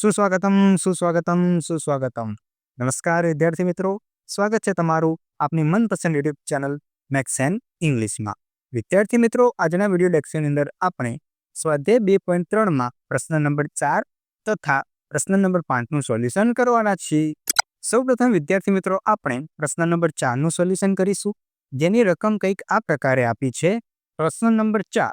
સુસ્વાગતમ સુસ્વાગતમ સુસ્વાગતમ. નમસ્કાર, વિદ્યાર્થી મિત્રો. સ્વાગત છે તમારું આપની મનપસંદ યુટ્યુબ ચેનલ મેક્સ એન્ડ ઇંગ્લિશમાં. વિદ્યાર્થી મિત્રો, આજના વીડિયો લેક્ચરની અંદર આપણે સ્વાધ્યાય બે પોઈન્ટ ત્રણમાં પ્રશ્ન નંબર ચાર તથા પ્રશ્ન નંબર પાંચનું સોલ્યુશન કરવાના છીએ. સૌપ્રથમ વિદ્યાર્થી મિત્રો, આપણે પ્રશ્ન નંબર ચારનું સોલ્યુશન કરીશું. જેની રકમ કંઈક આ પ્રકારે આપી છે. પ્રશ્ન નંબર ચાર,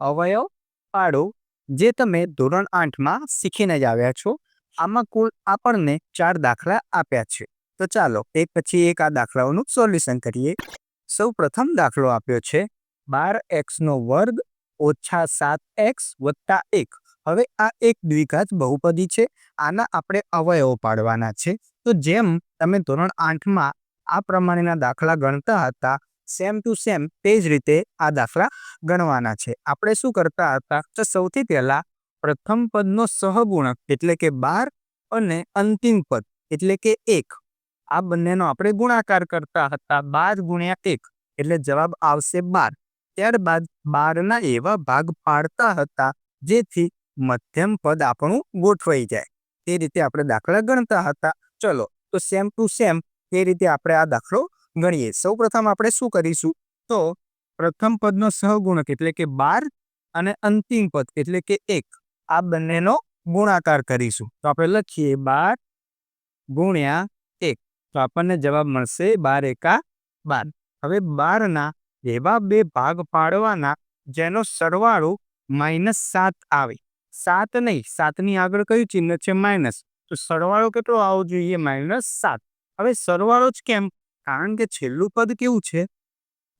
અવયવ પાડો જે તમે ધોરણ આઠમાં શીખીને જ આવ્યા છો, આમાં કુલ આપણને ચાર દાખલા આપ્યા છે. તો ચાલો, એક પછી એક આ દાખલાઓનું સોલ્યુશન કરીએ. સૌ પ્રથમ દાખલો આપ્યો છે, બાર એક્સનો વર્ગ ઓછા સાત એક્સ વત્તા એક. હવે આ એક દ્વિઘાત બહુપદી છે, આના આપણે અવયવો પાડવાના છે. તો જેમ તમે ધોરણ આઠમાં આ પ્રમાણેના દાખલા ગણતા હતા સેમ ટુ સેમ તે જ રીતે આ દાખલા ગણવાના છે. આપણે શું કરતા હતા? તો સૌથી પહેલા પ્રથમ પદનો સહગુણક એટલે કે બાર અને અંતિમ પદ એટલે કે એક. આ બંનેનો આપણે ગુણાકાર કરતા હતા. બાર ગુણ્યા એક એટલે જવાબ આવશે બાર. ત્યારબાદ બારના એવા ભાગ પાડતા હતા જેથી મધ્યમ પદ આપણું ગોઠવાઈ જાય. તે રીતે આપણે દાખલા ગણતા હતા. ચલો, તો સેમ ટુ સેમ તે રીતે આપણે આ દાખલો ગણીએ. સૌ પ્રથમ આપણે શું કરીશું? તો પ્રથમ પદનો સહગુણક એટલે કે બાર અને અંતિમ પદ એટલે કે એક. આ બંનેનો ગુણાકાર કરીશું. તો આપણે લખીએ બાર ગુણ્યા એક. તો આપણને જવાબ મળશે બાર એકા બાર. હવે બારના એવા બે ભાગ પાડવાના જેનો સરવાળો માઇનસ સાત આવે. સાત નહીં, સાતની આગળ કયું ચિહ્ન છે? માઇનસ તો સરવાળો કેટલો આવવો જોઈએ? માઇનસ સાત. હવે સરવાળો જ કેમ? કારણ કે છેલ્લું પદ કેવું છે?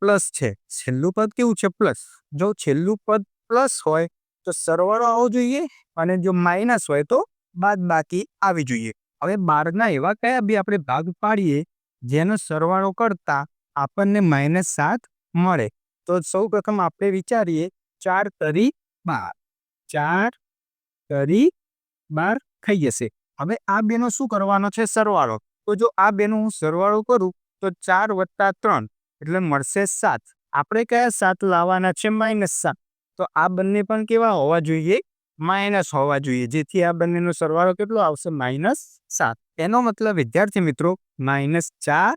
પ્લસ છે. છેલ્લું પદ કેવું છે? પ્લસ. જો છેલ્લું પદ પ્લસ હોય, તો સરવાળો આવવો જોઈએ અને જો માઇનસ હોય, તો બાદ બાકી આવી જોઈએ. હવે બારના એવા કયા બી આપણે ભાગ પાડીએ, જેનો સરવાળો કરતા આપણને માઇનસ સાત મળે? તો સૌ પ્રથમ આપણે વિચારીએ, ચાર તરી બાર. ચાર તરી બાર થઈ જશે. હવે આ બેનો શું કરવાનો છે? સરવાળો. તો જો આ બેનો હું સરવાળો કરું તો ચાર વત્તા ત્રણ એટલે મળશે સાત. આપણે કયા સાત લાવવાના છે? માઇનસ સાત. તો આ બંને પણ કેવા હોવા જોઈએ? માઇનસ હોવા જોઈએ. જેથી આ બંનેનો સરવાળો કેટલો આવશે? માઇનસ સાત. એનો મતલબ, વિદ્યાર્થી મિત્રો માઇનસ ચાર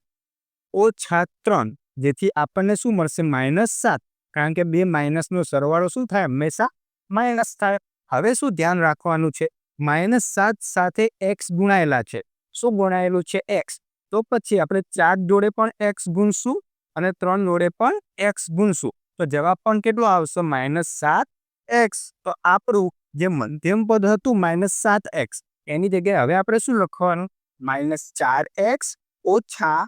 ઓછા ત્રણ. જેથી આપણને શું મળશે? માઇનસ સાત. કારણ કે બે માઇનસનો સરવાળો શું થાય? હંમેશા માઇનસ થાય. હવે શું ધ્યાન રાખવાનું છે? માઇનસ સાત સાથે એક્સ ગુણાયેલા છે. શું ગુણાયેલું છે? એક્સ. તો પછી આપણે ચાર જોડે પણ એક્સ ગુણશું અને ત્રણ જોડે પણ એક્સ ગુણશું. તો જવાબ પણ કેટલો આવશે? માઇનસ સાત એક્સ તો આપણું જે મધ્યમ પદ હતું માઇનસ સાત એક્સ એની જગ્યાએ હવે આપણે શું લખવાનું? માઇનસ ચાર એક્સ ઓછા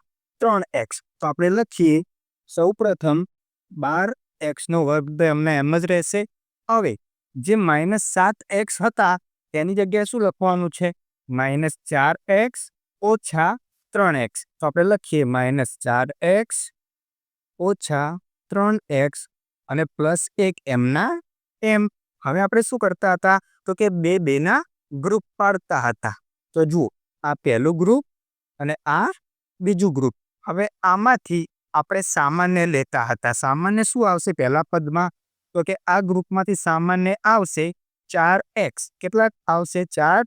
ત્રણ એક્સ તો આપણે લખીએ, સૌ પ્રથમ બાર એક્સનો વર્ગ તો એમને એમ જ રહેશે. હવે, જે માઇનસ સાત એક્સ હતા, તેની જગ્યાએ શું લખવાનું છે? માઇનસ ચાર એક્સ ઓછા ત્રણ એક્સ. તો આપણે લખીએ માઇનસ ચાર એક્સ ઓછા ત્રણ એક્સ અને પ્લસ એક એમના એમ. હવે આપણે શું કરતા હતા? તો કે બે બેના ગ્રુપ પાડતા હતા. તો જુઓ, આ પહેલું ગ્રુપ અને આ બીજું ગ્રુપ હવે આમાંથી આપણે સામાન્ય લેતા હતા. સામાન્ય શું આવશે પહેલા પદમાં? તો કે આ ગ્રુપમાંથી સામાન્ય આવશે ચાર એક્સ. કેટલાક આવશે? ચાર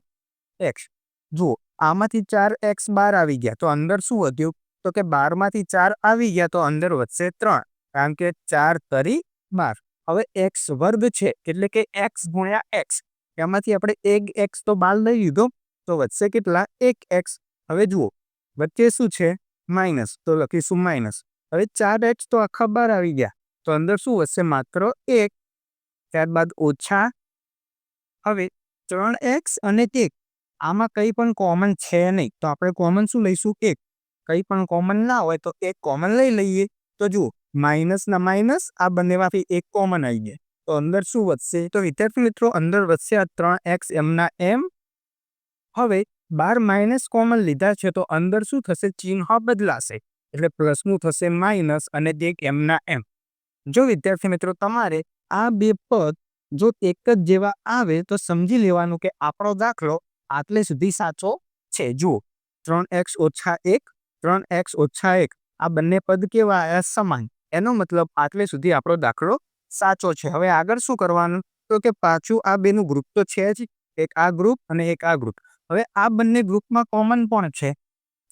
એક્સ. જુઓ આમાંથી ચાર એક્સ બાર આવી ગયા. તો અંદર શું વધ્યું? તો કે બારમાંથી ચાર આવી ગયા, તો અંદર વધશે ત્રણ. કારણ કે ચાર તરી બાર. હવે એક્સ વર્ગ છે, એટલે કે એક્સ ગુણ્યા એક્સ. એમાંથી આપણે એક એક્સ તો બાર લઈ લીધો, તો વધશે કેટલા? એક એક્સ. હવે જુઓ, વચ્ચે શું છે? માઇનસ તો લખીશું માઇનસ હવે ચાર એક્સ તો આખા બાર આવી ગયા. તો અંદર શું વધશે? માત્ર એક. ત્યારબાદ ઓછા. હવે ત્રણ એક્સ અને એક. આમાં કંઈ પણ કોમન છે નહીં. તો આપણે કોમન શું લઈશું? એક. કંઈ પણ કોમન ના હોય તો એક કોમન લઈ લઈએ. તો જુઓ માઇનસના માઇનસ આ બંનેમાંથી એક કોમન આવી જાય તો અંદર શું વધશે? તો વિદ્યાર્થી મિત્રો, અંદર વધશે આ ત્રણ એક્સ એમના એમ હવે, બાર માઇનસ કોમન લીધા છે તો અંદર શું થશે? ચિહ્ન બદલાશે. એટલે પ્લસનું થશે માઇનસ અને એક એમના એમ જો વિદ્યાર્થી મિત્રો, તમારે આ બે પદ જો એક જ જેવા આવે તો સમજી લેવાનું કે આપણો દાખલો આટલે સુધી સાચો છે. જુઓ, ત્રણ એક્સ ઓછા એક, ત્રણ એક્સ ઓછા એક, આ બંને પદ કેવા આવ્યા સમાન. એનો મતલબ આટલે સુધી આપણો દાખલો સાચો છે. હવે આગળ શું કરવાનું? તો કે પાછું આ બેનું ગ્રુપ તો છે જ, એક આ ગ્રુપ અને એક આ ગ્રુપ હવે આ બંને ગ્રુપમાં કોમન પણ છે?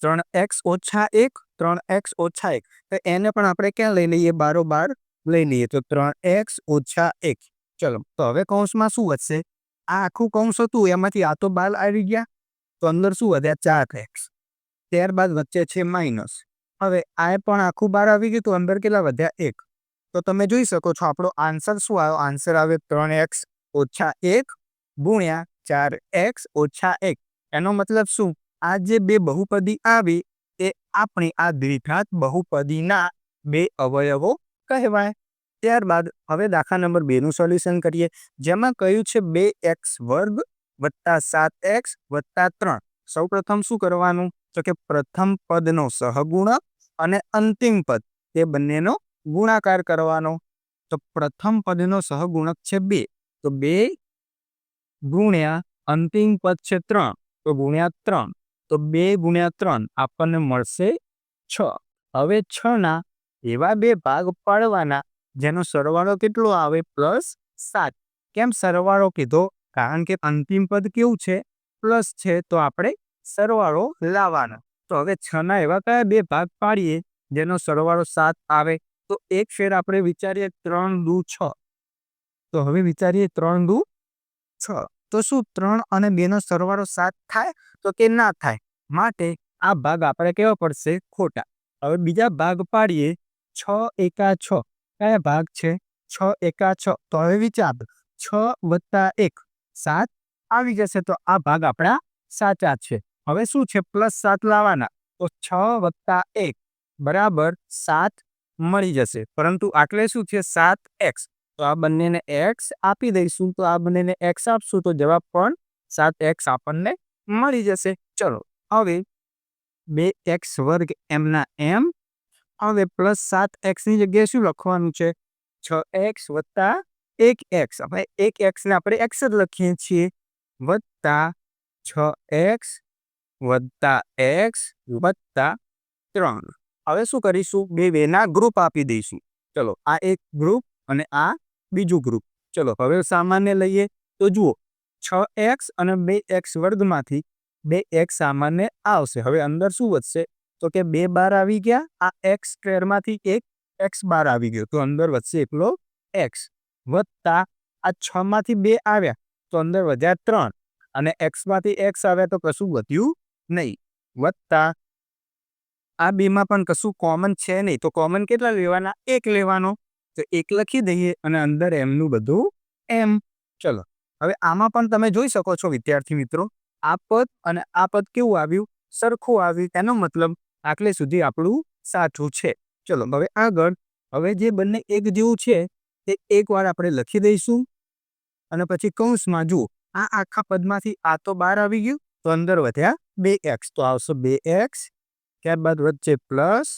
ત્રણ એક્સ ઓછા એક, ત્રણ એક્સ ઓછા એક. તો એને પણ આપણે ક્યાં લઈ લઈએ? બારોબાર લઈ લઈએ. તો ત્રણ એક્સ ઓછા એક. ચલો, તો હવે કૌંસમાં શું વધશે? આ આખું કૌંસ હતું, એમાંથી આ તો બાર આવી ગયા, તો અંદર શું વધ્યા ચાર એક્સ ત્યારબાદ વચ્ચે છે માઇનસ હવે આ પણ આખું બાર આવી ગયું, તો અંદર કેટલા વધ્યા? એક. તો તમે જોઈ શકો છો, આપણો આન્સર શું આવ્યો? આન્સર આવે ત્રણ એક્સ ઓછા એક ગુણ્યા ચાર એક્સ ઓછા એક. એનો મતલબ શું? આ જે બે બહુપદી આવી, એ આપણી આ દ્વિઘાત બહુપદીના બે અવયવો કહેવાય. ત્યારબાદ હવે દાખલા નંબર બેનું સોલ્યુશન કરીએ. જેમાં કહ્યું છે બે એક્સ વર્ગ વત્તા સાત એક્સ વત્તા ત્રણ. સૌપ્રથમ શું કરવાનું? તો કે પ્રથમ પદનો સહગુણક અને અંતિમ પદ. તે બંનેનો ગુણાકાર કરવાનો. તો પ્રથમ પદનો સહગુણક છે બે. તો બે ગુણ્યા અંતિમ પદ છે ત્રણ. તો ગુણ્યા ત્રણ. તો બે ગુણ્યા ત્રણ આપણને મળશે છ. હવે છ ના એવા બે ભાગ પાડવાના જેનો સરવાળો કેટલો આવે? પ્લસ સાત. કેમ સરવાળો કીધો? કારણ કે અંતિમ પદ કેવું છે? પ્લસ છે તો આપણે સરવાળો લાવવાનો. તો હવે છ ના એવા કયા બે ભાગ પાડીએ જેનો સરવાળો સાત આવે? તો એક ફેર આપણે વિચારીએ ત્રણ દુ છ. તો હવે વિચારીએ ત્રણ દુ છ. તો શું ત્રણ અને બેનો સરવાળો સાત થાય તો કે ના થાય? માટે આ ભાગ આપણે કેવો પડશે? ખોટા. હવે બીજા ભાગ પાડીએ. છ એકા છ. કયા ભાગ છે? છ એકા છ. તો હવે વિચાર. છ વત્તા એક. સાત? આવી જશે તો આ ભાગ આપણા સાચા છે. હવે શું છે? પ્લસ સાત લાવવાના. તો છ વત્તા એક. બરાબર સાત મળી જશે. પરંતુ આટલે શું છે? સાત એક્સ. તો આ બંનેને એક્સ આપી દઈશું. તો આ બંનેને એક્સ આપશું તો જવાબ પણ સાત એક્સ આપણને મળી જશે. ચલો. હવે બે એક્સ વર્ગ એમના એમ હવે પ્લસ સાત એક્સની જગ્યાએ શું લખવાનું છે? છ એક્સ વત્તા એક એક્સ. હવે એક એક્સને આપણે એક્સ જ લખીએ છીએ. વત્તા છ એક્સ વત્તા એક્સ વત્તા ત્રણ. હવે શું કરીશું? બે બેના ગ્રુપ આપી દઈશું. ચલો, આ એક ગ્રુપ અને આ બીજું ગ્રુપ ચલો, હવે સામાન્ય લઈએ. તો જુઓ, છ એક્સ અને બે એક્સ વર્ગમાંથી બે એક્સ સામાન્ય આવશે. હવે અંદર શું વધશે? તો કે બે બાર આવી ગયા, આ એક્સ સ્ક્વેરમાંથી એક એક્સ બાર આવી ગયો. તો અંદર વધશે એકલો એક્સ વત્તા આ છ માંથી બે આવ્યા, તો અંદર વધ્યા ત્રણ. અને એક્સમાંથી એક્સ આવ્યા તો કશું વધ્યું નહીં. વત્તા આ બેમાં પણ કશું કોમન છે નહીં. તો કોમન કેટલા લેવાના? એક લેવાનો. તો એક લખી દઈએ અને અંદર એમનું બધું એમ ચલો, હવે આમાં પણ તમે જોઈ શકો છો વિદ્યાર્થી મિત્રો, આ પદ અને આ પદ કેવું આવ્યું? સરખું આવ્યું. એનો મતલબ આટલે સુધી આપણું સાચું છે. ચલો, હવે આગળ. હવે જે બંને એક જેવું છે, તે એકવાર આપણે લખી દઈશું. અને પછી કૌંસમાં જુઓ, આ આખા પદમાંથી આ તો બહાર આવી ગયું, તો અંદર વધ્યા બે એક્સ. તો આવશે બે એક્સ, ત્યારબાદ વચ્ચે પ્લસ,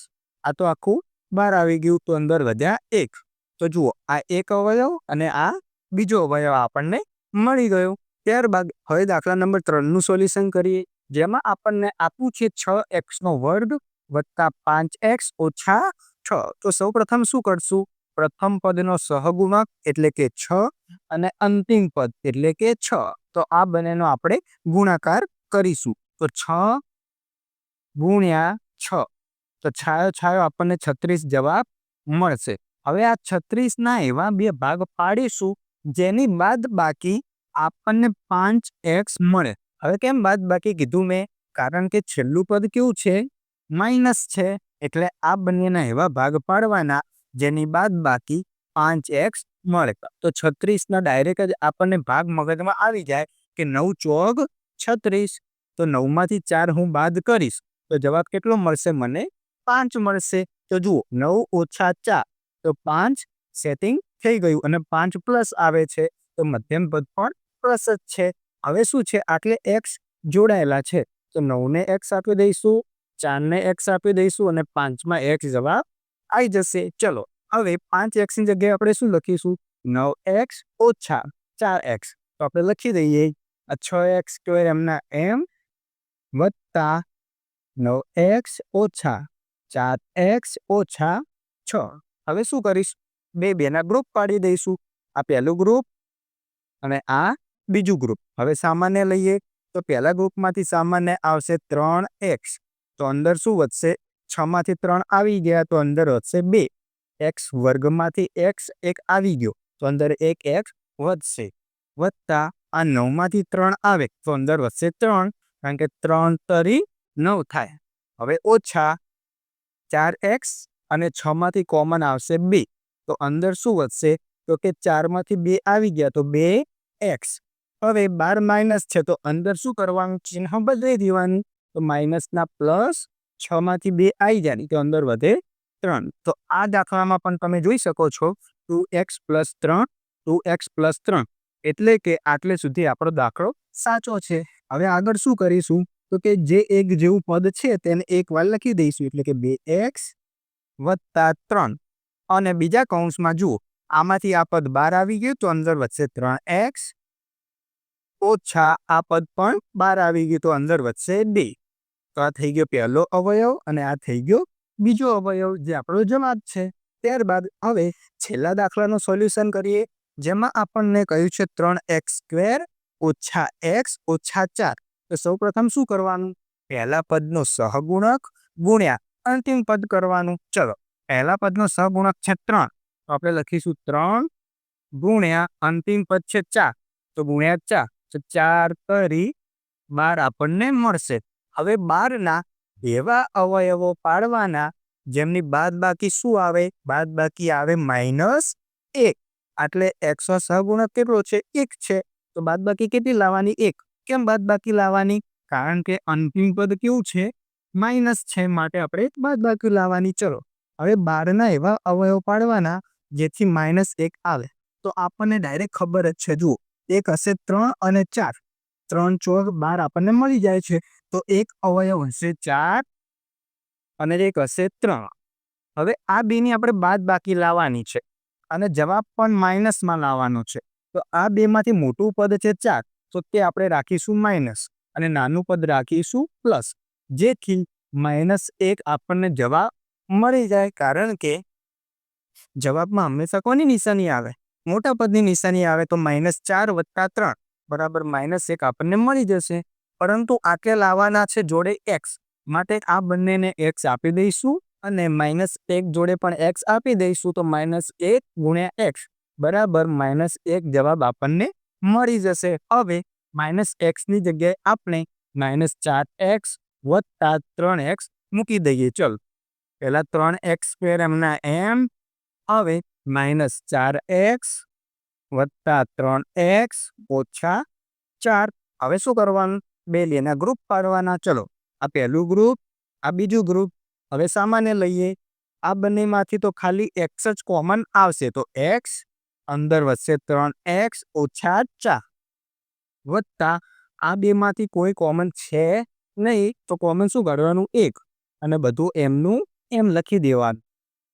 આ તો આખું બહાર આવી ગયું, તો અંદર વધ્યા એક. તો જુઓ, આ એક અવયવ અને આ બીજો અવયવ આપણને મળી ગયો. ત્યારબાદ હવે દાખલા નંબર ત્રણનું સોલ્યુશન કરીએ. જેમાં આપણને આપ્યું છે છ એક્સનો વર્ગ વત્તા પાંચ એક્સ ઓછા છ. તો સૌ પ્રથમ શું કરશું? પ્રથમ પદનો સહગુણક એટલે કે છ અને અંતિમ પદ એટલે કે છ. તો આ બંનેનો આપણે ગુણાકાર કરીશું. તો છ ગુણ્યા છ. તો છાયો છાયો આપણને છત્રીસ જવાબ મળશે. હવે આ છત્રીસના એવા બે ભાગ પાડીશું. જેની બાદ બાકી આપણને પાંચ એક્સ મળે. હવે કેમ બાદ બાકી કીધું મેં? કારણ કે છેલ્લું પદ કેવું છે? માઇનસ છે. એટલે આ બંનેના એવા ભાગ પાડવાના જેની બાદ બાકી પાંચ એક્સ મળે. તો છત્રીસના ડાયરેક્ટ જ આપણને ભાગ મગજમાં આવી જાય કે નવ ચોગ છત્રીસ. તો નવમાંથી ચાર હું બાદ કરીશ. તો જવાબ કેટલો મળશે મને? પાંચ મળશે. તો જુઓ, નવ ઓછા ચાર. તો પાંચ સેટિંગ થઈ ગયું. અને પાંચ પ્લસ આવે છે. તો મધ્યમ પદ પણ પ્લસ જ છે. હવે શું છે? આટલે એક્સ જોડાયેલા છે. તો નવને એક્સ આપી દઈશું, ચારને એક્સ આપી દઈશું અને પાંચમાં એક્સ જવાબ આવી જશે. ચલો, હવે પાંચ એક્સની જગ્યાએ આપણે શું લખીશું? નવ એક્સ ઓછા ચાર એક્સ તો આપણે લખી દઈએ છ એક્સ સ્ક્વેર એમના એમ વત્તા નવ એક્સ ઓછા ચાર એક્સ ઓછા છ. હવે શું કરીશ? બે બેના ગ્રુપ પાડી દઈશું. આ પહેલું ગ્રુપ અને આ બીજું ગ્રુપ હવે સામાન્ય લઈએ તો પહેલા ગ્રુપમાંથી સામાન્ય આવશે ત્રણ એક્સ તો અંદર શું વધશે? છમાંથી ત્રણ આવી ગયા, તો અંદર વધશે બે. એક્સ વર્ગમાંથી એક્સ એક આવી ગયો, તો અંદર એક એક્સ વધશે. વધતા આ નવમાંથી ત્રણ આવે, તો અંદર વધશે ત્રણ, કારણ કે ત્રણ તરી નવ થાય. હવે ઓછા ચાર એક્સ અને છમાંથી કોમન આવશે બે. તો અંદર શું વધશે? તો કે ચારમાંથી બે આવી ગયા, તો બે એક્સ હવે બાર માઇનસ છે, તો અંદર શું કરવાનું? ચિહ્ન બદલી દેવાનું. તો માઇનસના પ્લસ છમાંથી બે આવી જાય તો અંદર વધે ત્રણ. તો આ દાખલામાં પણ તમે જોઈ શકો છો, ટુ એક્સ પ્લસ ત્રણ, ટુ એક્સ પ્લસ ત્રણ. એટલે કે આટલે સુધી આપણો દાખલો સાચો છે. હવે આગળ શું કરીશું? તો કે જે એક જેવું પદ છે, તેને એક વાર લખી દઈશું. એટલે કે બે એક્સ વત્તા ત્રણ. અને બીજા કૌંસમાં જુઓ, આમાંથી આ પદ બાર આવી ગયું, તો અંદર વધશે ત્રણ એક્સ ઓછા આ પદ પણ બહાર આવી ગયું તો અંદર વધશે બે. તો આ થઈ ગયો પહેલો અવયવ અને આ થઈ ગયો બીજો અવયવ જે આપણો જવાબ છે. ત્યારબાદ હવે છેલ્લા દાખલાનું સોલ્યુશન કરીએ જેમાં આપણને કહ્યું છે ત્રણ એક્સ સ્ક્વેર ઓછા એક્સ ઓછા ચાર. તો સૌપ્રથમ શું કરવાનું? પહેલા પદનો સહગુણક ગુણ્યા અંતિમ પદ કરવાનું. ચલો, પહેલા પદનો સહગુણક છે ત્રણ. તો આપણે લખીશું ત્રણ ગુણ્યા અંતિમ પદ છે ચાર. તો ગુણ્યા ચાર. તો ચાર કરી બાર આપણને મળશે. હવે બારના એવા અવયવો પાડવાના જેમની બાદ બાકી શું આવે? બાદ બાકી આવે માઇનસ એક. એટલે એકસો સહગુણક કેટલો છે? એક છે. તો બાદ બાકી કેટલી લાવવાની? એક. કેમ બાદ બાકી લાવવાની? કારણ કે અંતિમ પદ કેવું છે? માઇનસ છે. માટે આપણે બાદ બાકી લાવવાની. ચલો. હવે બારના એવા અવયવ પાડવાના જેથી માઇનસ એક આવે. તો આપણને ડાયરેક્ટ ખબર જ છે. જુઓ. એક હશે ત્રણ અને ચાર. ત્રણ ચોક બાર આપણને મળી જાય છે. તો એક અવયવ હશે ચાર અને એક હશે ત્રણ. હવે આ બેની આપણે બાદ બાકી લાવવાની છે અને જવાબ પણ માઇનસમાં લાવવાનો છે. તો આ બેમાંથી મોટું પદ છે ચાર. તો તે આપણે રાખીશું માઇનસ અને નાનું પદ રાખીશું પ્લસ જેથી માઇનસ એક આપણને જવાબ મળી જાય. કારણ કે જવાબમાં હંમેશા કોની નિશાની આવે? મોટા પદની નિશાની આવે તો માઇનસ ચાર વત્તા ત્રણ, બરાબર? માઇનસ એક આપણને મળી જશે. પરંતુ આટલે લાવવાના છે જોડે એક્સ માટે આ બંનેને એક્સ આપી દઈશું અને માઇનસ એક જોડે પણ એક્સ આપી દઈશું તો માઇનસ એક ગુણ્યા એક્સ બરાબર? માઇનસ એક જવાબ આપણને મળી જશે. હવે માઇનસ એક્સની જગ્યાએ આપણે માઇનસ ચાર એક્સ વત્તા ત્રણ એક્સ મૂકી દઈએ. ચલ. પહેલાં ત્રણ એક્સ સ્ક્વેર એમના એમ હવે માઇનસ ચાર એક્સ વત્તા ત્રણ એક્સ ઓછા ચાર. હવે શું કરવાનું? બે લેના ગ્રુપ પાડવાના. ચલો, આ પહેલું ગ્રુપ આ બીજું ગ્રુપ હવે સામાન્ય લઈએ. આ બંનેમાંથી તો ખાલી એક્સ જ કોમન આવશે. તો એક્સ અંદર વધશે ત્રણ એક્સ ઓછા ચાર. વત્તા આ બેમાંથી કોઈ કોમન છે નહીં, તો કોમન શું કાઢવાનું? એક. અને બધું એમનું એમ લખી દેવાનું.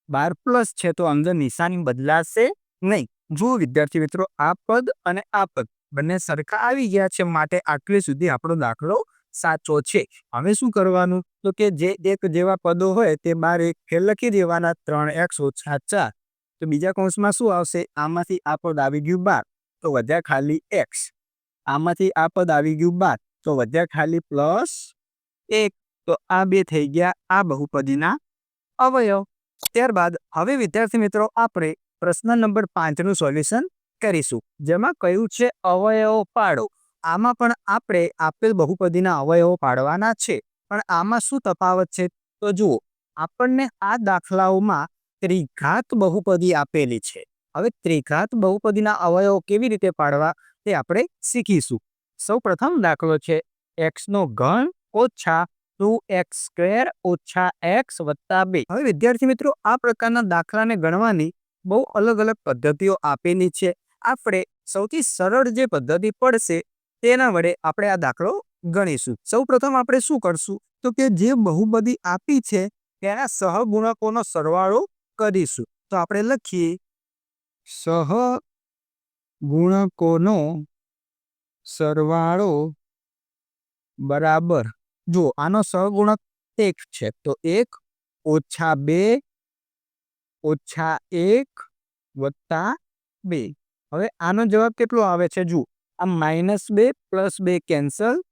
બાર પ્લસ છે તો અંદર નિશાની બદલાશે નહીં. જુઓ વિદ્યાર્થી મિત્રો, આ પદ અને આ પદ બંને સરખા આવી ગયા છે માટે આટલે સુધી આપણો દાખલો સાચો છે. હવે શું કરવાનું? તો કે જે એક જેવા પદો હોય તે બાર એક ફેર લખી દેવાના, ત્રણ એક્સ ઓછા ચાર. તો બીજા કૌંસમાં શું આવશે? આમાંથી આ પદ આવી ગયું બાર, તો વધ્યા ખાલી એક્સ. આમાંથી આ પદ આવી ગયું બાર, તો વધ્યા ખાલી પ્લસ એક. તો આ બે થઈ ગયા આ બહુપદીના અવયવ. ત્યારબાદ હવે વિદ્યાર્થી મિત્રો આપણે પ્રશ્ન નંબર પાંચનું સોલ્યુશન કરીશું, જેમાં કયું છે અવયવો પાડો? આમાં પણ આપણે આપેલ બહુપદીના અવયવો પાડવાના છે, પણ આમાં શું તફાવત છે? તો જુઓ, આપણને આ દાખલાઓમાં ત્રિઘાત બહુપદી આપેલી છે. હવે ત્રિઘાત બહુપદીના અવયવો કેવી રીતે પાડવા તે આપણે શીખીશું. સૌ પ્રથમ દાખલો છે એક્સનો ઘન ઓછા ટુ એક્સ સ્ક્વેર ઓછા એક્સ વત્તા બે. હવે વિદ્યાર્થી મિત્રો, આ પ્રકારના દાખલાને ગણવાની બહુ અલગ અલગ પદ્ધતિઓ આપેલી છે. આપણે સૌથી સરળ જે પદ્ધતિ પડશે, તેના વડે આપણે આ દાખલો ગણીશું. સૌ પ્રથમ આપણે શું કરશું? તો કે જે બહુબદી આપી છે, તેના સહગુણકોનો સરવાળો કરીશું. તો આપણે લખીએ, સહગુણકોનો સરવાળો બરાબર જો આનો સહગુણક એક છે, તો એક ઓછા બે ઓછા એક વત્તા બે. હવે આનો જવાબ કેટલો આવે છે? જુઓ, આ માઇનસ બે પ્લસ બે કેન્સલ,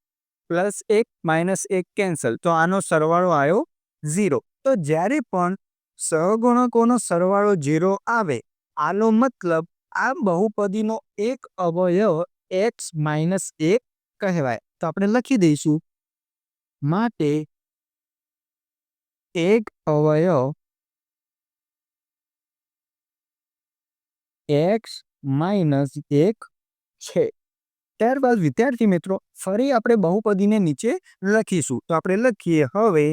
પ્લસ એક માઇનસ એક કેન્સલ. તો આનો સરવાળો આવ્યો ઝીરો. તો જ્યારે પણ સહગુણકોનો સરવાળો ઝીરો આવે, આનો મતલબ આ બહુપદીનો એક અવયવ એક્સ માઇનસ એક કહેવાય. તો આપણે લખી દઈશું માટે એક અવયવ એક્સ માઇનસ એક છે. ત્યારબાદ વિદ્યાર્થી મિત્રો, ફરી આપણે બહુપદીને નીચે લખીશું. તો આપણે લખીએ હવે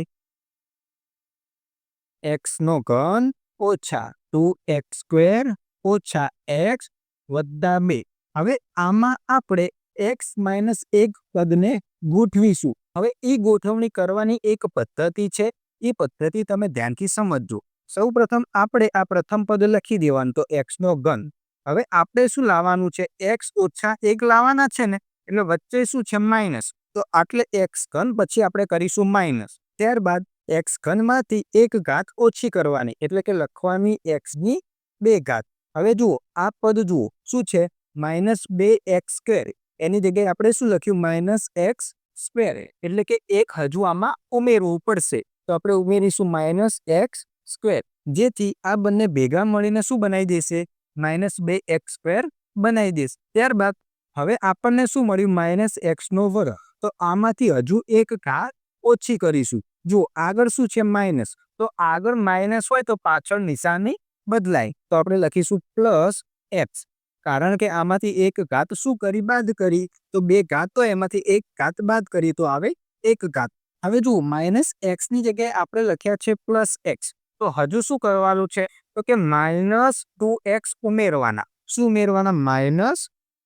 એક્સ નો ઘન ઓછા ટુ એક્સ સ્ક્વેર ઓછા એક્સ વત્તા બે. હવે આમાં આપણે એક્સ માઇનસ એક પદને ગોઠવીશું. હવે એ ગોઠવણી કરવાની એક પદ્ધતિ છે. એ પદ્ધતિ તમે ધ્યાનથી સમજજો. સૌ પ્રથમ આપણે આ પ્રથમ પદ લખી દેવાનું તો એક્સનો ઘન. હવે આપણે શું લાવવાનું છે? એક્સ ઓછા એક લાવવાના છે ને? એટલે વચ્ચે શું છે? માઇનસ. તો આટલે એક્સ ઘન પછી આપણે કરીશું માઇનસ. ત્યારબાદ એક્સ ઘનમાંથી એક ઘાત ઓછી કરવાની. એટલે કે લખવાની એક્સની બે ઘાત. હવે જુઓ, આ પદ જુઓ. શું છે? માઇનસ બે એક્સ સ્ક્વેર. એની જગ્યાએ આપણે શું લખ્યું? Minus x square. એટલે કે એક હજુ આમાં ઉમેરવું પડશે. તો આપણે ઉમેરીશું માઇનસ એક્સ સ્ક્વેર. જેથી આ બંને ભેગા મળીને શું બનાવી દેશે? માઇનસ બે એક્સ સ્ક્વેર બનાવી દેશે. ત્યારબાદ હવે આપણને શું મળ્યું? માઇનસ એક્સનો વર્ગ. તો આમાંથી હજુ એક ઘાત ઓછી કરીશું. જો આગળ શું છે માઇનસ? તો આગળ માઇનસ હોય તો પાછળ નિશાની બદલાય. તો આપણે લખીશું પ્લસ એક્સ. કારણ કે આમાંથી એક ઘાત શું કરી બાદ કરી? તો બે ઘાત એમાંથી એક ઘાત બાદ કરી તો આવે એક ઘાત હવે જુઓ માઇનસ એક્સની જગ્યાએ આપણે લખ્યા છે પ્લસ એક્સ તો હજુ શું કરવાનું છે? તો કે માઇનસ ટુ એક્સ ઉમેરવાના. શું ઉમેરવાના? માઇનસ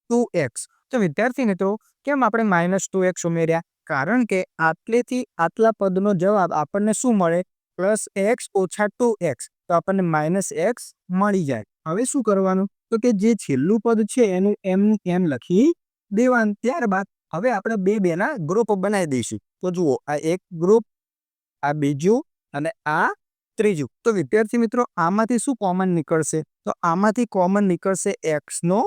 ટુ એક્સ તો વિદ્યાર્થી મિત્રો, કેમ આપણે માઇનસ ટુ એક્સ ઉમેર્યા? કારણ કે આટલેથી આટલા પદનો જવાબ આપણને શું મળે? પ્લસ એક્સ ઓછા ટુ એક્સ તો આપણને માઇનસ એક્સ મળી જાય. હવે શું કરવાનું? તો કે જે છેલ્લું પદ છે એનું એમ એમ લખી દેવાનું. ત્યારબાદ હવે આપણે બે બેના ગ્રુપ બનાવી દઈશું. તો જુઓ, આ એક ગ્રુપ આ બીજું અને આ ત્રીજું. તો વિદ્યાર્થી મિત્રો, આમાંથી શું કોમન નીકળશે? તો આમાંથી કોમન નીકળશે એક્સનો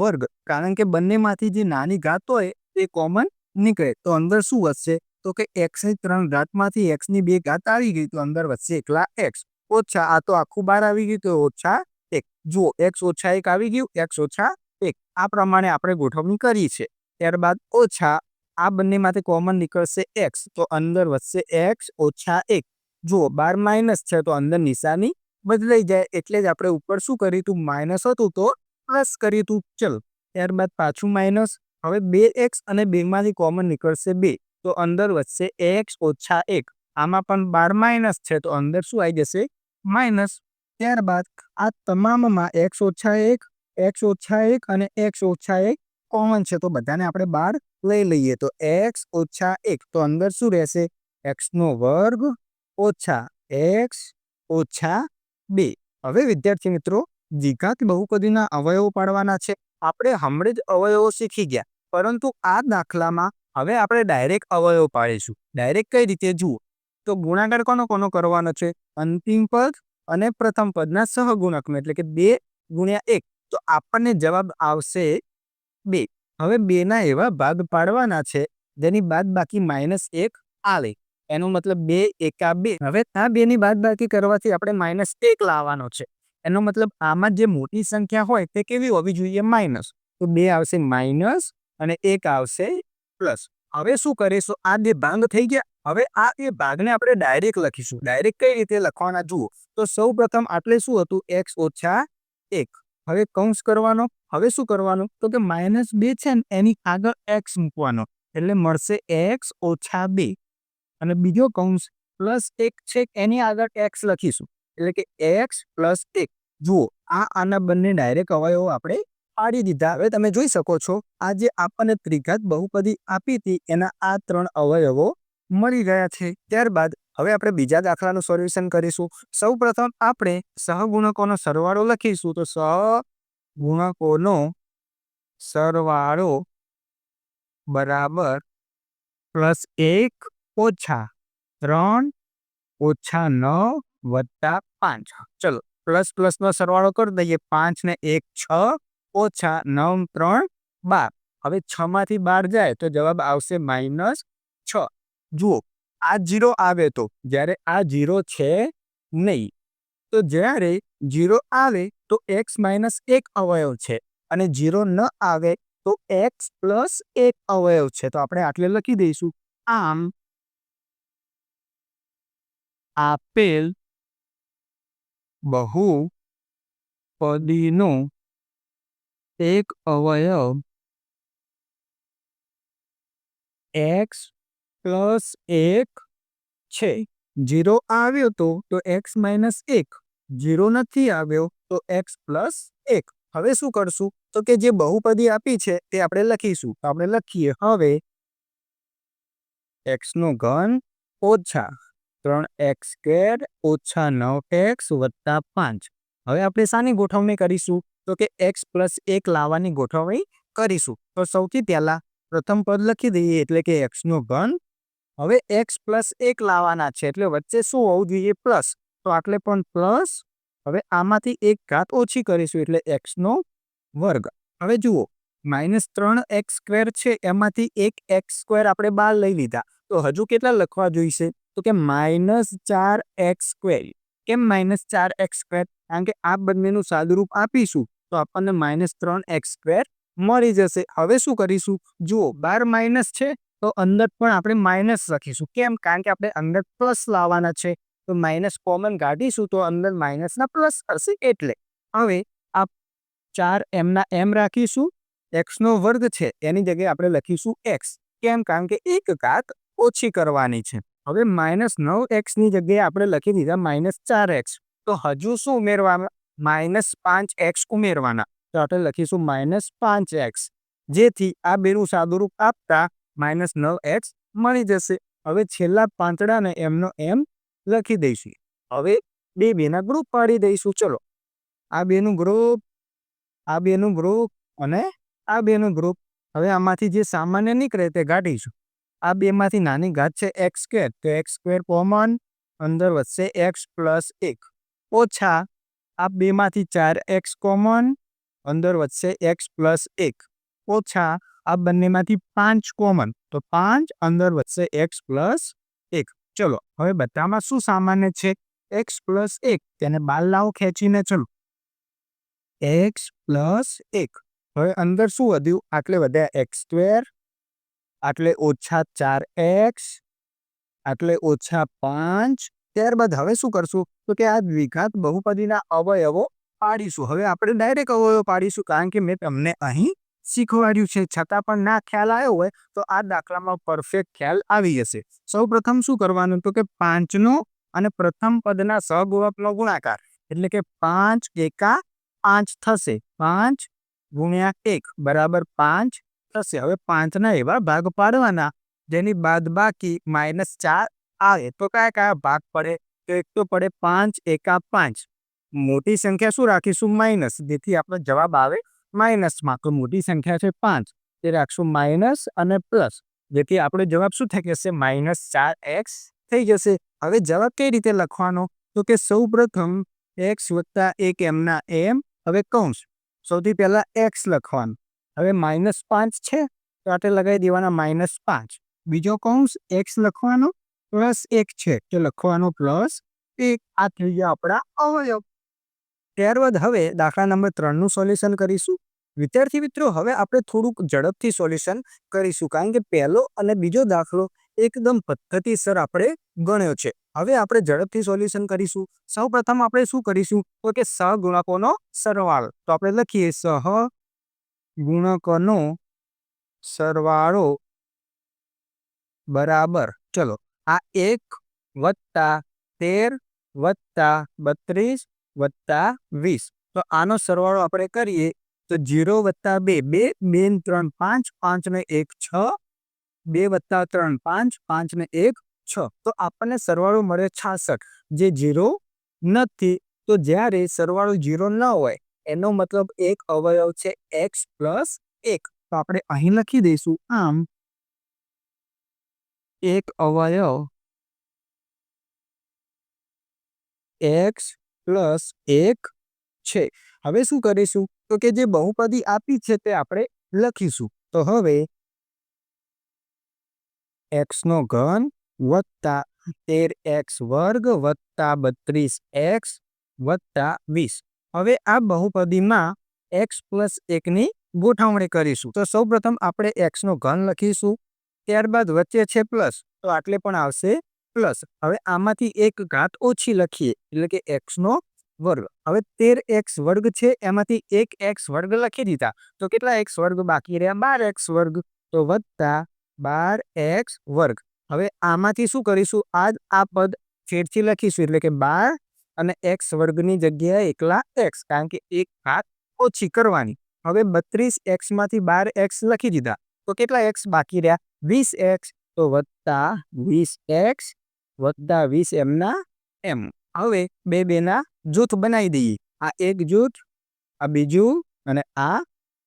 વર્ગ. કારણ કે બંનેમાંથી જે નાની ઘાત હોય તે કોમન નીકળે. તો અંદર શું વધશે? તો કે એક્સની ત્રણ ઘાતમાંથી એક્સની બે ઘાત આવી ગઈ તો અંદર વધશે એકલા એક્સ ઓછા, આ તો આખું બાર આવી ગયું તો ઓછા એક. જુઓ, એક્સ ઓછા એક આવી ગયું, એક્સ ઓછા એક. આ પ્રમાણે આપણે ગોઠવણી કરી છે. ત્યારબાદ ઓછા, આ બંનેમાંથી કોમન નીકળશે એક્સ, તો અંદર વધશે એક્સ ઓછા એક. જુઓ, બાર માઇનસ છે, તો અંદર નિશાની બદલાઈ જાય, એટલે જ આપણે ઉપર શું કર્યું હતું માઇનસ હતું, તો પ્લસ કર્યું હતું ચલો. ત્યારબાદ પાછું માઇનસ, હવે બે એક્સ અને બેમાંથી કોમન નીકળશે બે, તો અંદર વધશે એક્સ ઓછા એક. આમાં પણ બાર માઇનસ છે, તો અંદર શું આવી જશે? માઇનસ ત્યારબાદ આ તમામમાં એક્સ ઓછા એક એક્સ ઓછા એક અને એક્સ ઓછા એક કોમન છે. તો બધાને આપણે બાર લઈ લઈએ. તો એક્સ ઓછા એક. તો અંદર શું રહેશે? એક્સનો વર્ગ ઓછા એક્સ ઓછા બે. હવે વિદ્યાર્થી મિત્રો દ્વિઘાત બહુપદીના અવયવો પાડવાના છે. આપણે હમણાં જ અવયવો શીખી ગયા. પરંતુ આ દાખલામાં હવે આપણે ડાયરેક્ટ અવયવ પાડીશું. ડાયરેક્ટ કઈ રીતે? જુઓ. તો ગુણાકાર કોનો કોનો કરવાનો છે? અંતિમ પદ અને પ્રથમ પદના સહગુણકનો એટલે કે બે ગુણ્યા એક. તો આપણને જવાબ આવશે બે. હવે બેના એવા ભાગ પાડવાના છે, જેની બાદ બાકી માઇનસ એક આવે. એનો મતલબ બે એકા બે. હવે આ બે ની બાદ બાકી કરવાથી આપણે માઇનસ એક લાવવાનો છે. એનો મતલબ આમાં જે મોટી સંખ્યા હોય તે કેવી હોવી જોઈએ? માઇનસ. તો બે આવશે માઇનસ અને એક આવશે પ્લસ. હવે શું કરીશું? આ બે ભાંગ થઈ ગયા. હવે આ એ ભાગને આપણે ડાયરેક્ટ લખીશું. ડાયરેક્ટ કઈ રીતે લખવાના? જુઓ. તો સૌ પ્રથમ આટલે શું હતું? એક્સ ઓછા એક. હવે કૌંસ કરવાનો. હવે શું કરવાનું? તો કે માઇનસ બે છે ને, એની આગળ એક્સ મૂકવાનો. એટલે મળશે એક્સ ઓછા બે. અને બીજો કૌંસ પ્લસ એક છે એની આગળ એક્સ લખીશું. એટલે કે એક્સ પ્લસ એક. જુઓ, આ આના બંને ડાયરેક્ટ અવયવો આપણે પાડી દીધા. હવે તમે જોઈ શકો છો, આ જે આપણને ત્રિઘાત બહુપદી આપી હતી, એના આ ત્રણ અવયવો મળી ગયા છે. ત્યારબાદ હવે આપણે બીજા દાખલાનું સોલ્યુશન કરીશું. સૌ પ્રથમ આપણે સહગુણકોનો સરવાળો લખીશું. તો સહગુણકોનો સરવાળો બરાબર પ્લસ એક ઓછા ત્રણ ઓછા નવ વત્તા પાંચ. ચલો, પ્લસ પ્લસનો સરવાળો કરી દઈએ. પાંચ ને એક છ ઓછા નવ ત્રણ બાર. હવે છ માંથી બાર જાય તો જવાબ આવશે માઇનસ છ. જુઓ, આ જીરો આવે તો, જ્યારે આ જીરો છે નહીં, તો જ્યારે જીરો આવે તો એક્સ માઇનસ એક અવયવ છે અને જીરો ન આવે તો એક્સ પ્લસ એક અવયવ છે. તો આપણે આટલે લખી દઈશું. આમ, આપેલ બહુ પદીનો એક અવયવ એક્સ પ્લસ એક છે જીરો આવ્યો તો તો એક્સ માઇનસ એક જીરો નથી આવ્યો તો એક્સ પ્લસ એક હવે શું કરશું? તો કે જે બહુપદી આપી છે, તે આપણે લખીશું. આપણે લખીએ હવે એક્સનો ઘન ઓછા ત્રણ એક્સ સ્ક્વેર ઓછા નવ એક્સ વત્તા પાંચ. હવે આપણે શાની ગોઠવણી કરીશું? તો કે એક્સ પ્લસ એક લાવવાની ગોઠવણી કરીશું. તો સૌથી પહેલા પ્રથમ પદ લખી દઈએ એટલે કે એક્સનો ઘન. હવે એક્સ પ્લસ એક લાવવાના છે એટલે વચ્ચે શું હોવું જોઈએ? પ્લસ. તો આટલે પણ પ્લસ. હવે આમાંથી એક ઘાત ઓછી કરીશું એટલે એક્સનો વર્ગ. હવે જુઓ માઇનસ ત્રણ એક્સ સ્ક્વેર છે, એમાંથી એક એક્સ સ્ક્વેર આપણે બહાર લઈ લીધા. તો હજુ કેટલા લખવા જોઈશે? તો કે માઇનસ ચાર એક્સ સ્ક્વેર. કેમ માઇનસ ચાર એક્સ સ્ક્વેર? કારણ કે આ બંનેનું સાદુરૂપ આપીશું. તો આપણને માઇનસ ત્રણ એક્સ સ્ક્વેર મળી જશે. હવે શું કરીશું? જુઓ, બાર માઇનસ છે, તો અંદર પણ આપણે માઇનસ લખીશું. કેમ? કારણ કે આપણે અંદર પ્લસ લાવવાના છે. તો માઇનસ કોમન કાઢીશું તો અંદર માઇનસના પ્લસ થશે એટલે. હવે આ ચાર એમના એમ રાખીશું. એક્સનો વર્ગ છે, એની જગ્યાએ આપણે લખીશું એક્સ. કેમ? કારણ કે એક ઘાત ઓછી કરવાની છે. હવે માઇનસ નવ એક્સની જગ્યાએ આપણે લખી દીધા માઇનસ ચાર એક્સ. તો હજુ શું ઉમેરવાના માઇનસ પાંચ એક્સ ઉમેરવાના. તો આપણે લખીશું માઇનસ પાંચ એક્સ. જેથી આ બેનું સાદુરૂપ આપતા માઇનસ નવ એક્સ મળી જશે. હવે છેલ્લા પાંચડાને એમનો એમ લખી દઈશું. હવે બે બેના ગ્રુપ પાડી દઈશું. ચલો. આ બેનું ગ્રુપ, આ બેનું ગ્રુપ અને આ બેનું ગ્રુપ. હવે આમાંથી જે સામાન્ય નીકળે તે કાઢીશું. આ બેમાંથી નાની ઘાત છે એક્સ સ્ક્વેર. તો એક્સ સ્ક્વેર કોમન અંદર વધશે એક્સ પ્લસ એક. ઓછા આ બેમાંથી ચાર એક્સ કોમન અંદર વધશે એક્સ પ્લસ એક. ઓછા આ બંનેમાંથી પાંચ કોમન તો પાંચ, અંદર વધશે એક્સ પ્લસ એક. ચલો, હવે બધામાં શું સામાન્ય છે? એક્સ પ્લસ એક, તેને બાર લાવો, ખેંચીને ચલો. એક્સ પ્લસ એક. હવે અંદર શું વધ્યું? આટલે વધ્યા એક્સ સ્ક્વેર આટલે ઓછા ચાર એક્સ આટલે ઓછા પાંચ ત્યારબાદ હવે શું કરશું? તો કે આ દ્વિઘાત બહુપદીના અવયવો પાડીશું. હવે આપણે ડાયરેક્ટ અવયવો પાડીશું, કારણ કે મેં તમને અહીં શીખવાડ્યું છે. છતાં પણ ના ખ્યાલ આવ્યો હોય, તો આ દાખલામાં પરફેક્ટ ખ્યાલ આવી જશે. સૌ પ્રથમ શું કરવાનું? તો કે પાંચનો અને પ્રથમ પદના સહગુણકનો ગુણાકાર. એટલે કે પાંચ એકા પાંચ થશે. પાંચ ગુણ્યા એક, બરાબર પાંચ થશે. હવે પાંચના એવા ભાગ પાડવાના, જેની બાદ બાકી માઇનસ ચાર આવે તો કયા કયા ભાગ પડે. તો એક તો પડે પાંચ, એકા પાંચ. મોટી સંખ્યા શું રાખીશું? માઇનસ. જેથી આપણો જવાબ આવે માઇનસમાં. તો મોટી સંખ્યા છે પાંચ. તે રાખશું માઇનસ અને પ્લસ. જેથી આપણો જવાબ શું થઈ જશે? માઇનસ ચાર એક્સ થઈ જશે. હવે જવાબ કઈ રીતે લખવાનો? તો કે સૌ પ્રથમ એક્સ વત્તા એક એમના એમ. હવે કૌંસ. સૌથી પહેલા એક્સ લખવાનું. હવે માઇનસ પાંચ છે. તો આટલે લગાવી દેવાના માઇનસ પાંચ. બીજો કૌંસ એક્સ લખવાનો. પ્લસ એક છે, કે લખવાનો પ્લસ એક. આ થઈ ગયા આપણા અવયવ. ત્યારબાદ હવે દાખલા નંબર ત્રણનું સોલ્યુશન કરીશું. વિદ્યાર્થી મિત્રો, હવે આપણે થોડુંક ઝડપથી સોલ્યુશન કરીશું, કારણ કે પહેલો અને બીજો દાખલો એકદમ પદ્ધતિસર આપણે ગણ્યો છે. હવે આપણે ઝડપથી સોલ્યુશન કરીશું. સૌ પ્રથમ આપણે શું કરીશું? તો કે સહગુણકોનો સરવાળો. તો આપણે લખીએ, સહ ગુણકોનો સરવાળો બરાબર. ચલો આ એક વત્તા તેર વત્તા બત્રીસ વત્તા વીસ. તો આનો સરવાળો આપણે કરીએ તો જીરો વત્તા બે બે બે ત્રણ, પાંચ પાંચ ને એક, છ, બે વત્તા ત્રણ, પાંચ પાંચ ને એક, છ. તો આપણને સરવાળો મળે છાસઠ. જે જીરો નથી, તો જ્યારે સરવાળો જીરો ન હોય, એનો મતલબ એક અવયવ છે એક્સ પ્લસ એક. તો આપણે અહીં લખી દઈશું આમ એક અવયવ એક્સ પ્લસ એક છે. હવે શું કરીશું? તો કે જે બહુપદી આપી છે તે આપણે લખીશું. તો હવે એક્સનો ઘન વત્તા તેર એક્સ વર્ગ વત્તા બત્રીસ એક્સ વત્તા વીસ. હવે આ બહુપદીમાં એક્સ પ્લસ એકની ગોઠવણી કરીશું. તો સૌપ્રથમ આપણે એક્સનો ઘન લખીશું. ત્યારબાદ વચ્ચે છે પ્લસ. તો આટલે પણ આવશે પ્લસ. હવે આમાંથી એક ઘાત ઓછી લખીએ, એટલે કે એક્સનો વર્ગ. હવે તેર એક્સ વર્ગ છે, એમાંથી એક એક્સ વર્ગ લખી દીધા. તો કેટલા એક્સ વર્ગ બાકી રહ્યા? બાર એક્સ વર્ગ. તો વત્તા બાર એક્સ વર્ગ. હવે આમાંથી શું કરીશું? આ આ પદ ફેરથી લખીશું, એટલે કે બાર અને એક્સ વર્ગની જગ્યાએ એકલા એક્સ કારણ કે એક ઘાત ઓછી કરવાની. હવે બત્રીસ એક્સમાંથી બાર એક્સ લખી દીધા. તો કેટલા એક્સ બાકી રહ્યા? વીસ એક્સ તો વત્તા વીસ એક્સ વત્તા વીસ એમના એમ હવે બે બેના જૂથ બનાવી દઈએ. આ એક જૂથ, આ બીજું અને આ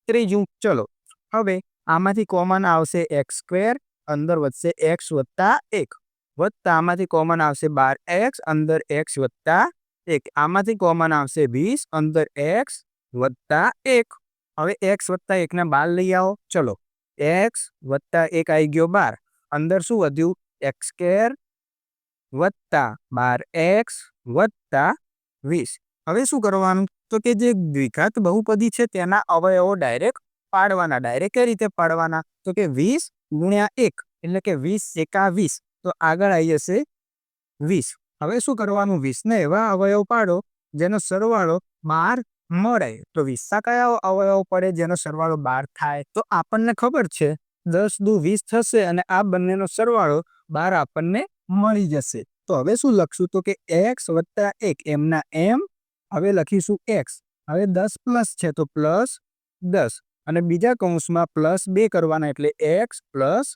ત્રીજું. ચલો, હવે આમાંથી કોમન આવશે એક્સ સ્ક્વેર અંદર વધશે એક્સ વત્તા એક. વત્તા આમાંથી કોમન આવશે બાર એક્સ અંદર એક્સ વત્તા એક. આમાંથી કોમન આવશે વીસ, અંદર એક્સ વત્તા એક. હવે એક્સ વત્તા એકના બાર લઈ આવો. ચલો એક્સ વત્તા એક આવી ગયો બાર. અંદર શું વધ્યું? એક્સ સ્કેર વત્તા બાર એક્સ વત્તા વીસ. હવે શું કરવાનું? તો કે જે દ્વિઘાત બહુપદી છે તેના અવયવો ડાયરેક્ટ પાડવાના. ડાયરેક્ટ કઈ રીતે પાડવાના? તો કે વીસ ગુણ્યા એક, એટલે કે વીસ એકા વીસ તો આગળ આવી જશે વીસ. હવે શું કરવાનું? વીસને એવા અવયવ પાડો જેનો સરવાળો બાર મળે. તો વીસના કયા અવયવ પડે? જેનો સરવાળો બાર થાય? તો આપણને ખબર છે, દસ દુ વીસ થશે અને આ બંનેનો સરવાળો બાર આપણને મળી જશે. તો હવે શું લખશું? તો કે એક્સ વત્તા એક, એમના એમ, હવે લખીશું એક્સ. હવે દસ પ્લસ છે તો પ્લસ દસ. અને બીજા કૌંસમાં પ્લસ બે કરવાના એટલે એક્સ પ્લસ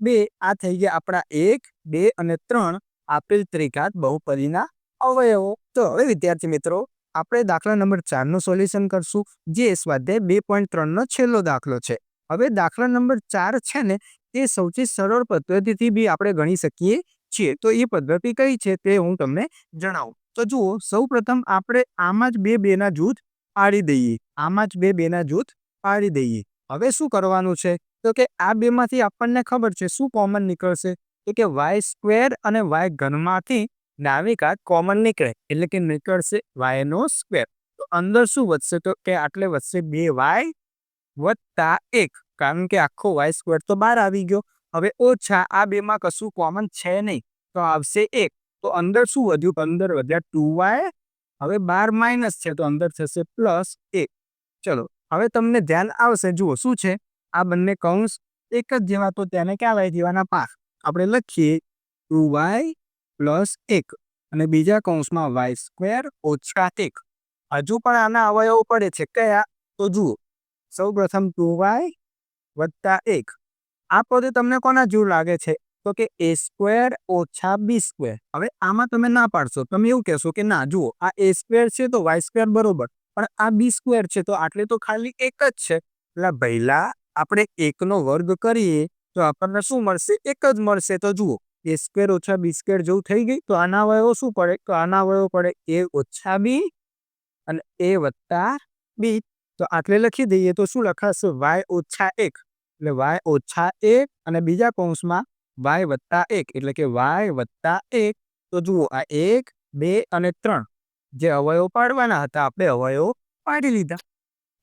બે. આ થઈ ગયા આપણા એક, બે અને ત્રણ આપેલ ત્રિઘાત બહુપદીના અવયવો. તો હવે વિદ્યાર્થી મિત્રો આપણે દાખલા નંબર ચારનું સોલ્યુશન કરશું, જે સ્વાધ્યાય બે પોઈન્ટ ત્રણનો છેલ્લો દાખલો છે. હવે દાખલા નંબર ચાર છે ને, તે સૌથી સરળ પદ્ધતિથી બી આપણે ગણી શકીએ છીએ. તો એ પદ્ધતિ કઈ છે તે હું તમને જણાવું. તો જુઓ, સૌપ્રથમ આપણે આમાં જ બે બેના જૂથ પાડી દઈએ. આમાં જ બે બેના જૂથ પાડી દઈએ. હવે શું કરવાનું છે? તો કે આ બેમાંથી આપણને ખબર છે શું કોમન નીકળશે? તો કે વાય સ્ક્વેર અને વાય ઘનમાંથી ડાબી કોમન નીકળે, એટલે કે નીકળશે વાયનો સ્ક્વેર તો અંદર શું વધશે? તો કે આટલે વધશે બે વાય વત્તા એક. કારણ કે આખો વાય સ્ક્વેર તો બહાર આવી ગયો. હવે ઓછા, આ બેમાં કશું કોમન છે નહીં. તો આવશે એક. તો અંદર શું વધ્યું? અંદર વધ્યા ટુ વાય હવે બાર માઇનસ છે, તો અંદર થશે પ્લસ એક. ચલો, હવે તમને ધ્યાન આવશે. જુઓ, શું છે? આ બંને કૌંસ એક જ જેવા, તો તેને ક્યાં વાય દેવાના? પાસ આપણે લખીએ ટુ વાય પ્લસ એક અને બીજા કૌંસમાં વાય સ્ક્વેર ઓછા એક. હજુ પણ આના અવયવ પડે છે. કયા? તો જુઓ. સૌ પ્રથમ ટુ વાય વત્તા એક. આ પદ તમને કોના જેવું લાગે છે? તો કે એ સ્ક્વેર ઓછા બી સ્ક્વેર હવે આમાં તમે ના પાડશો. તમે એવું કહેશો કે ના, જુઓ. આ એ સ્ક્વેર છે તો વાય સ્ક્વેર બરોબર. પણ આ બી સ્ક્વેર છે તો આટલે તો ખાલી એક જ છે. એટલે ભૈલા આપણે એકનો વર્ગ કરીએ તો આપણને શું મળશે? એક જ મળશે. તો જુઓ. એ સ્ક્વેર ઓછા બી સ્ક્વેર જેવું થઈ ગઈ તો આના વયો શું પડે? તો આના વયો પડે એ ઓછા બી અને એ વત્તા બી. તો આટલે લખી દઈએ તો શું લખાશે? વાય ઓછા એક. એટલે વાય ઓછા એક અને બીજા કૌંસમાં વાય વત્તા એક. એટલે કે વાય વત્તા એક. તો જુઓ, આ એક, બે અને ત્રણ જે અવયવ પાડવાના હતા, આપણે અવયવ પાડી લીધા.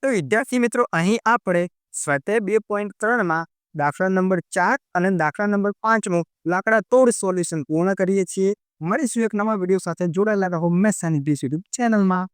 તો વિદ્યાર્થી મિત્રો, અહીં આપણે સ્વતે બે પોઈન્ટ ત્રણમાં દાખલા નંબર ચાર અને દાખલા નંબર પાંચનું લાકડા તોડ સોલ્યુશન પૂર્ણ કરીએ છીએ. મળીશું એક નવા વીડિયો સાથે. જોડાયેલા રહો. મેસ યુટ્યુબ ચેનલમાં.